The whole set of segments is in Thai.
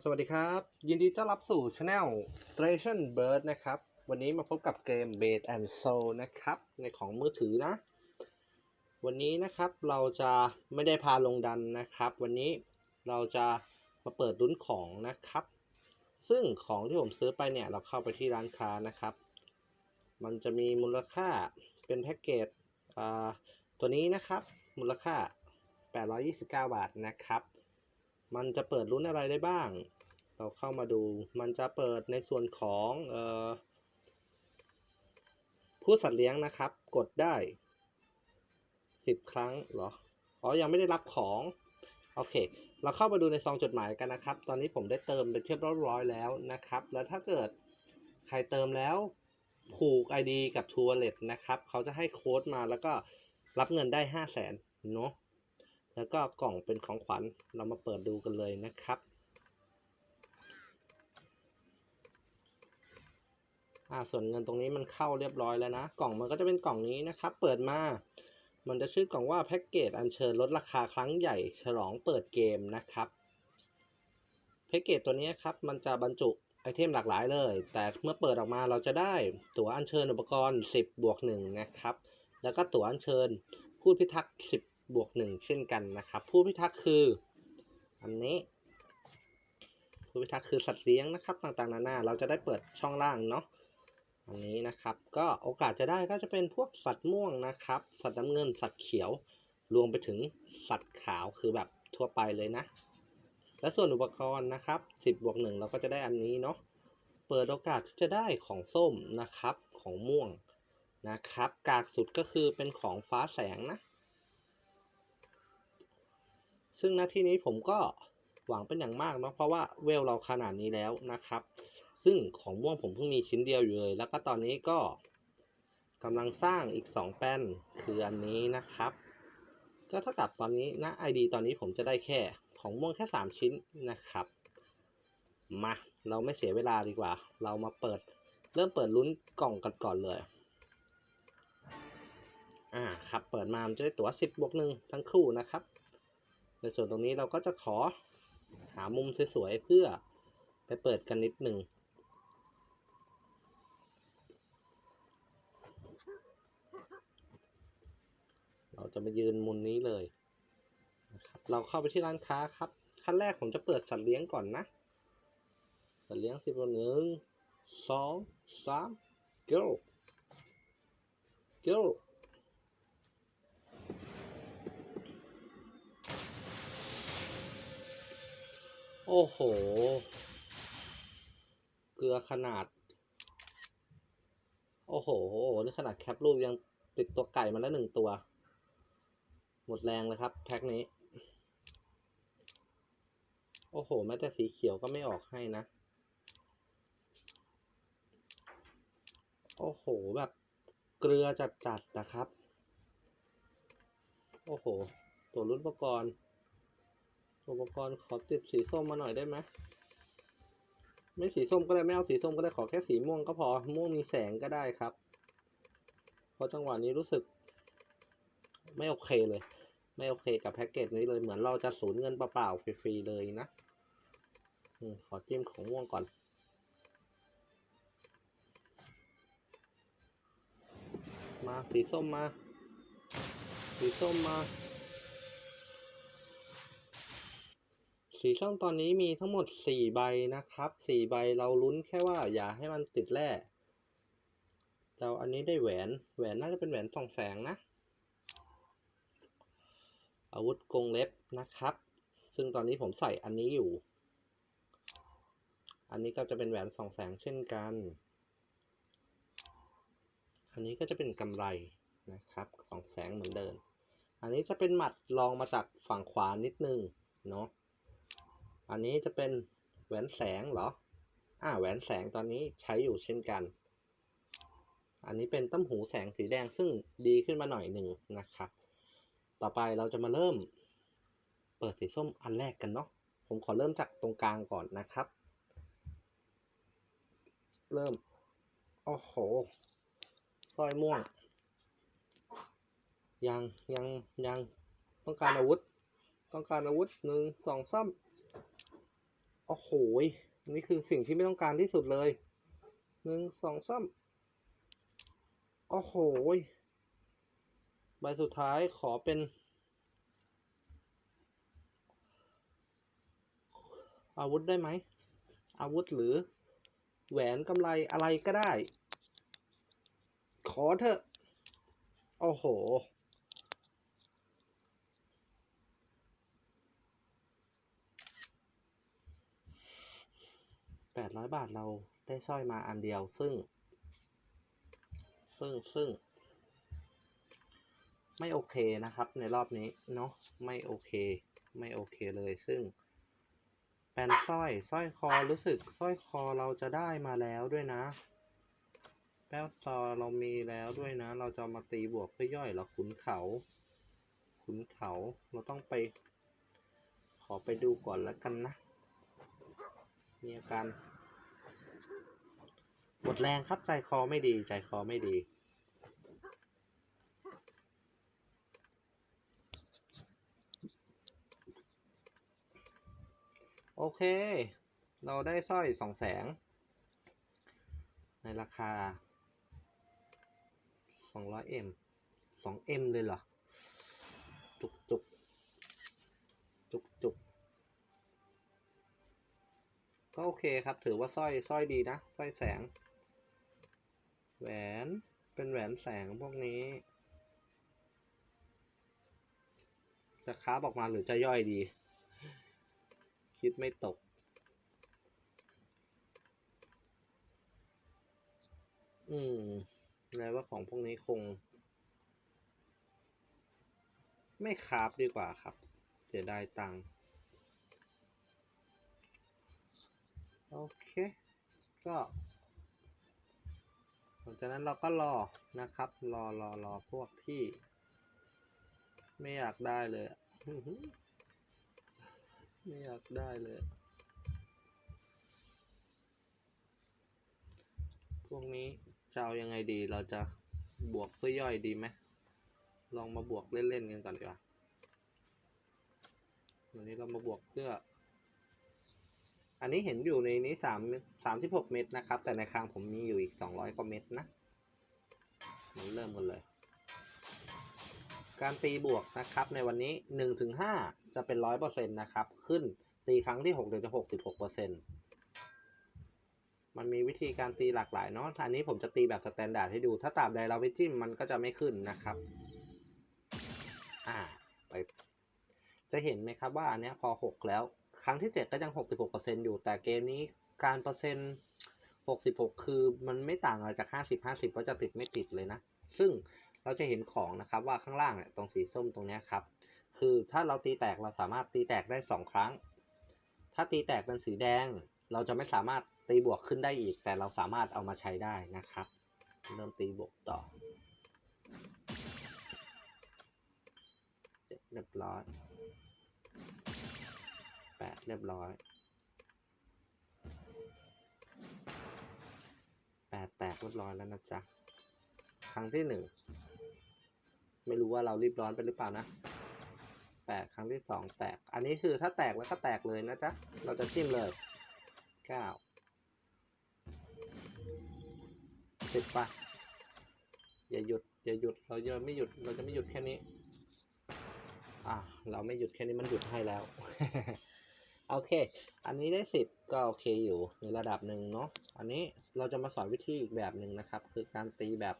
สวัสดีครับ ยินดีต้อนรับสู่ช anel Station Bird นะครับ วันนี้มาพบกับเกม b a d and Soul นะครับ ในของมือถือนะ วันนี้นะครับเราจะไม่ได้พาลงดันนะครับ วันนี้เราจะมาเปิดลุ้นของนะครับ ซึ่งของที่ผมซื้อไปเนี่ย เราเข้าไปที่ร้านค้านะครับ มันจะมีมูลค่าเป็นแพ็กเกจอ่าตัวนี้นะครับ มูลค่า 829 บาทนะครับ มันจะเปิดลุ้นอะไรได้บ้าง เราเข้ามาดู มันจะเปิดในส่วนของออผู้สัตว์เลี้ยงนะครับ กดได้10ครั้งเหรอ อ๋อ ยังไม่ได้รับของ โอเค เราเข้ามาดูในซองจดหมายกันนะครับ ตอนนี้ผมได้เติมเป็นเทียบร้อยแล้วนะครับ แล้วถ้าเกิดใครเติมแล้วผูก ID กับ t ัวเล t นะครับ เขาจะให้โค้ดมาแล้วก็รับเงินได้ 5 0 0แสนเนาะ แล้วก็กล่องเป็นของขวัญเรามาเปิดดูกันเลยนะครับอ่าส่วนเงินตรงนี้มันเข้าเรียบร้อยแล้วนะ กล่องมันก็จะเป็นกล่องนี้นะครับ เปิดมา มันจะชื่อกล่องว่าแพ็กเกจอัญเชิญลดราคาครั้งใหญ่ ฉลองเปิดเกมนะครับแพ็กเกจตัวนี้ครับมันจะบรรจุไอเทมหลากหลายเลย แต่เมื่อเปิดออกมาเราจะได้ตั๋วอัญเชิญอุปกรณ์ 10 บวก 1 นะครับ แล้วก็ตั๋วอัญเชิญผู้พิทักษ์10 บวก1เช่นกันนะครับ ผู้พิทักษ์คืออันนี้ ผู้พิทักษ์คือสัตว์เลี้ยงนะครับ ต่างๆนานาเราจะได้เปิดช่องล่างเนาะอันนี้นะครับ ก็โอกาสจะได้ก็จะเป็นพวกสัตว์ม่วงนะครับ สัตว์น้ำเงินสัตว์เขียว รวมไปถึงสัตว์ขาวคือแบบทั่วไปเลยนะ และส่วนอุปกรณ์นะครับ 10บวก1เราก็จะได้อันนี้เนาะเปิดโอกาสที่จะได้ของส้มนะครับของม่วงนะครับ กากสุดก็คือเป็นของฟ้าแสงนะ ซึ่งหน้าที่นี้ผมก็หวังเป็นอย่างมากเนาะเพราะว่าเวลเราขนาดนี้แล้วนะครับ ซึ่งของม่วงผมเพิ่งมีชิ้นเดียวอยู่เลย แล้วก็ตอนนี้ก็กำลังสร้างอีก 2 แป้นคืออันนี้นะครับ ก็เท่ากับตอนนี้ณ ID ตอนนี้ผมจะได้แค่ของม่วงแค่ 3 ชิ้นนะครับ มาเราไม่เสียเวลาดีกว่า เรามาเปิดเริ่มเปิดลุ้นกล่องกันก่อนเลยอ่าครับเปิดมามันจะได้ตั๋ว10บวกหนึ่งทั้งคู่นะครับ ในส่วนตรงนี้เราก็จะขอหามุมสวยๆเพื่อไปเปิดกันนิดหนึ่งเราจะมายืนมุมนี้เลยนะครับเราเข้าไปที่ร้านค้าครับ ขั้นแรกผมจะเปิดสัตว์เลี้ยงก่อนนะ สัตว์เลี้ยงสิบหนึ่งสองสาม go go โอ้โห เกลือขนาด โอ้โห นี่ขนาดแคปรูปยังติดตัวไก่มาแล้วหนึ่งตัว หมดแรงเลยครับ แพ็คนี้ โอ้โห แม้แต่สีเขียวก็ไม่ออกให้นะ โอ้โห แบบเกลือจัดๆนะครับ โอ้โห ตัวรุ่นอุปกรณ์ อุปกรณ์ขอติดสีส้มมาหน่อยได้ไหมไม่สีส้มก็ได้ไม่เอาสีส้มก็ได้ขอแค่สีม่วงก็พอม่วงมีแสงก็ได้ครับเพราะจังหวะนี้รู้สึก ไม่โอเคเลย ไม่โอเคกับแพ็กเกจนี้เลยเหมือนเราจะสูญเงินเปล่าๆฟรีๆเลยนะอขอจิ้มของม่วงก่อนมาสีส้มมา สีส้มมา สีส้มตอนนี้มีทั้งหมดสี่ใบนะครับสี่ใบเราลุ้นแค่ว่าอย่าให้มันติดแร่เราอันนี้ได้แหวน แหวนน่าจะเป็นแหวนส่องแสงนะ อาวุธกงเล็บนะครับ ซึ่งตอนนี้ผมใส่อันนี้อยู่ อันนี้ก็จะเป็นแหวนส่องแสงเช่นกัน อันนี้ก็จะเป็นกำไรนะครับส่องแสงเหมือนเดิม อันนี้จะเป็นหมัดลองมาจากฝั่งขวานิดนึงเนาะ อันนี้จะเป็นแหวนแสงเหรอ อ่า แหวนแสงตอนนี้ใช้อยู่เช่นกัน อันนี้เป็นตั้มหูแสงสีแดงซึ่งดีขึ้นมาหน่อยหนึ่งนะครับ ต่อไปเราจะมาเริ่ม เปิดสีส้มอันแรกกันเนาะ ผมขอเริ่มจากตรงกลางก่อนนะครับ เริ่ม โอ้โหสร้อยม่วง ยังยังยังต้องการอาวุธ ต้องการอาวุธหนึ่งสองสาม โอ้โหยนี่คือสิ่งที่ไม่ต้องการที่สุดเลยหนึ่งสองสามโอ้โหยใบสุดท้ายขอเป็น อาวุธได้ไหม อาวุธหรือ แหวนกำไรอะไรก็ได้ ขอเถอะ โอ้โห แปด ร้อยบาทเราได้สร้อยมาอันเดียวซึ่ง ซึ่งซึ่ง ไม่โอเคนะครับ ในรอบนี้เนาะไม่โอเค ไม่โอเคเลยซึ่งแปนสร้อยสร้อยคอรู้สึกสร้อยคอเราจะได้มาแล้วด้วยนะ แป้วซอเรามีแล้วด้วยนะ เราจะมาตีบวกเพื่อย่อยเรอขุนเขา ขุนเขาเราต้องไป ขอไปดูก่อนแล้วกันนะมีอาการ หมดแรงครับใจคอไม่ดีใจคอไม่ดีโอเค เราได้สร้อยสองแสง ในราคา 200M 2M เลยเหรอ จุกจุกจุกจุกก็โอเคครับ ถือว่าสร้อยสร้อยดีนะ สร้อยแสง แหวนเป็นแหวนแสงพวกนี้ จะค้าบออกมาหรือจะย่อยดี คิดไม่ตก อืมแล้วว่าของพวกนี้คง ไม่คาฟดีกว่าครับ เสียดายตังค์โอเค ก็ หลังจากนั้นเราก็รอนะครับ รอรอรอพวกที่ ไม่อยากได้เลยไม่อยากได้เลย พวกนี้จะเอายังไงดี เราจะบวกเพื่อย่อยดีไหมลองมาบวกเล่นๆกันก่อนดีกว่าวันนี้เรามาบวกเพื่อ อันนี้เห็นอยู่ในนี้สามสามสิบหกเม็ดนะครับ แต่ในคลังผมมีอยู่อีกสองร้อยกว่าเม็ดนะมันเริ่มกันเลย การตีบวกนะครับ ในวันนี้หนึ่งถึงห้าจะเป็นร้อยเปอร์เซ็นต์นะครับ ขึ้นตีครั้งที่หกเดี๋ยวจะหกสิบหกเปอร์เซ็นต์มันมีวิธีการตีหลากหลายเนาะอันนี้ผมจะตีแบบสแตนดาร์ดให้ดู ถ้าตาบใดเราไม่จิ้มมันก็จะไม่ขึ้นนะครับ อ่า ไป จะเห็นไหมครับว่าอันนี้พอหกแล้ว ครั้งที่เจ็ดก็ยังหกสิบหกเปอร์เซ็นอยู่ แต่เกมนี้การเปอร์เซ็นต์หกสิบหกคือมันไม่ต่างอะไรจากห้าสิบห้าสิบก็จะติดไม่ติดเลยนะ ซึ่งเราจะเห็นของนะครับว่าข้างล่างเนี่ยตรงสีส้มตรงนี้ครับ คือถ้าเราตีแตกเราสามารถตีแตกได้สองครั้ง ถ้าตีแตกเป็นสีแดง เราจะไม่สามารถตีบวกขึ้นได้อีก แต่เราสามารถเอามาใช้ได้นะครับ เริ่มตีบวกต่อเจ็ดเรียบร้อย ปดเรียบร้อยแปดแตกเรียบร้อยแล้วนะจ๊ะ ครั้งที่หนึ่ง ไม่รู้ว่าเรารีบร้อนไปหรือเปล่านะแตกครั้งที่สองแตก อันนี้คือถ้าแตกแล้วก็แตกเลยนะจ๊ะ เราจะจิ้มเลยเก้าสิบปะอย่าหยุด อย่าหยุด เราจะไม่หยุด เราจะไม่หยุดแค่นี้ อะ เราไม่หยุดแค่นี้มันหยุดให้แล้ว โอเค อันนี้ได้สิบก็โอเคอยู่ในระดับหนึ่งเนาะ อันนี้เราจะมาสอนวิธีอีกแบบหนึ่งนะครับ คือการตีแบบ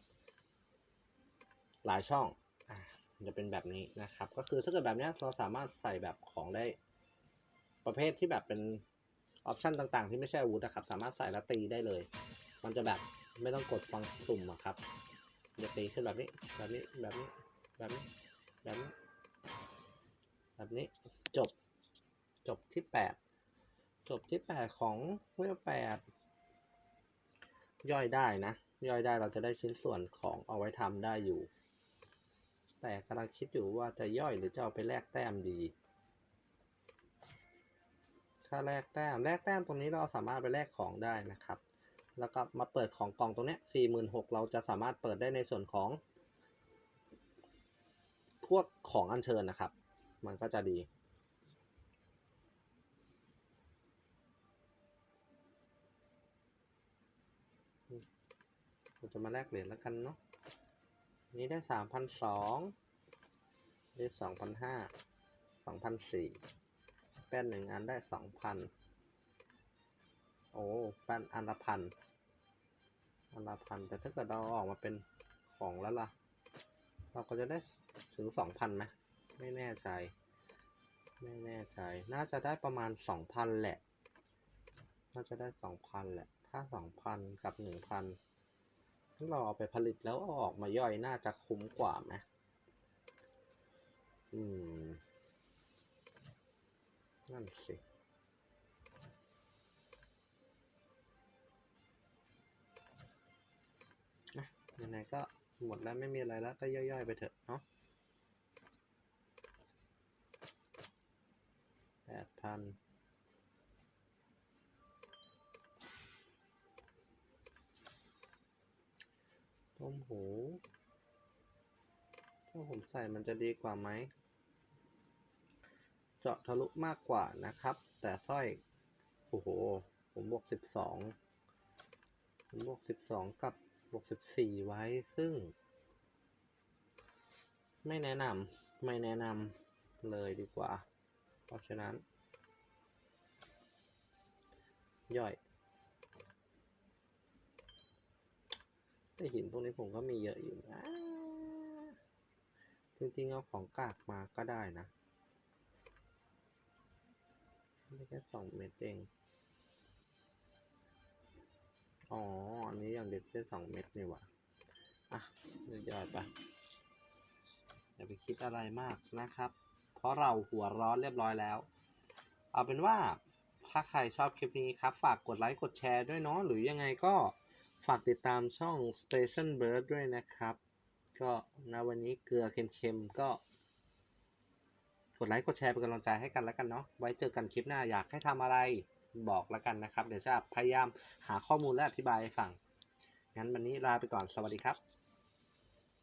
หลายช่องอะจะเป็นแบบนี้นะครับ ก็คือถ้าเกิดแบบนี้เราสามารถใส่แบบของได้ ประเภทที่แบบเป็นออปชันต่างๆ ที่ไม่ใช่อาวุธนะครับ สามารถใส่แล้วตีได้เลย มันจะแบบไม่ต้องกดฟังสุ่มอะครับ จะตีขึ้นแบบนี้ แบบนี้ แบบนี้ แบบนี้ แบบนี้ แบบนี้ จบ จบที่แปดจบที่แปดของเวลแปดย่อยได้นะ ย่อยได้เราจะได้ชิ้นส่วนของเอาไว้ทำได้อยู่ แต่กำลังคิดอยู่ว่าจะย่อยหรือจะเอาไปแลกแต้มดีถ้าแลกแต้มแลกแต้มตรงนี้เราสามารถไปแลกของได้นะครับ แล้วก็มาเปิดของกล่องตรงนี้สี่หมื่นหกเราจะสามารถเปิดได้ในส่วนของ พวกของอัญเชิญนะครับ มันก็จะดี เราจะมาแลกเหรียญแล้วกันเนาะนี้ได้สามพันสองได้สองพันห้าสองพันสี่แป้นหนึ่งอันได้สองพันโอ้แป้นอันละพันอันละพันแต่ถ้าเกิดเราอาออกมาเป็นของแล้วล่ะ เราก็จะได้ถึงสองพันไหมไม่แน่ใจ ไม่แน่ใจ น่าจะได้ประมาณสองพันแหละ น่าจะได้สองพันแหละ ถ้าสองพันกับหนึ่งพันถ้าเราเอาไปผลิตแล้วเอาออกมาย่อยน่าจะคุ้มกว่าไหมอืม นั่นสินะยังไงก็หมดแล้วไม่มีอะไรแล้วก็ย่อยๆไปเถอะเนาะแปดพัน หู ถ้าผมใส่มันจะดีกว่าไหม เจาะทะลุมากกว่านะครับ แต่สร้อย โอ้โห ผมบวกสิบสองผมบวกสิบสองกับบวกสิบสี่ไว้ ซึ่ง ไม่แนะนำไม่แนะนำเลยดีกว่า เพราะฉะนั้น ย่อย แต่หินพวกนี้ผมก็มีเยอะอยู่นะจริงๆเอาของกากมาก็ได้นะไม่แค่สองเม็ดเอง อ๋อ อันนี้อย่างเด็ดแค่สองเม็ดนี่หว่า อะยอดไปอย่าไปคิดอะไรมากนะครับ เพราะเราหัวร้อนเรียบร้อยแล้ว เอาเป็นว่าถ้าใครชอบคลิปนี้ครับ ฝากกดไลค์กดแชร์ด้วยเนาะหรือยังไงก็ ฝากติดตามช่อง Station Bird ด้วยนะครับ ก็ณวันนี้เกลือเค็มๆ ก็กดไลค์กดแชร์เป็นกำลังใจให้กันแล้วกันเนาะไว้เจอกันคลิปหน้าอยากให้ทำอะไรบอกแล้วกันนะครับ เดี๋ยวจะพยายามหาข้อมูลและอธิบายให้ฟัง งั้นวันนี้ลาไปก่อนสวัสดีครับ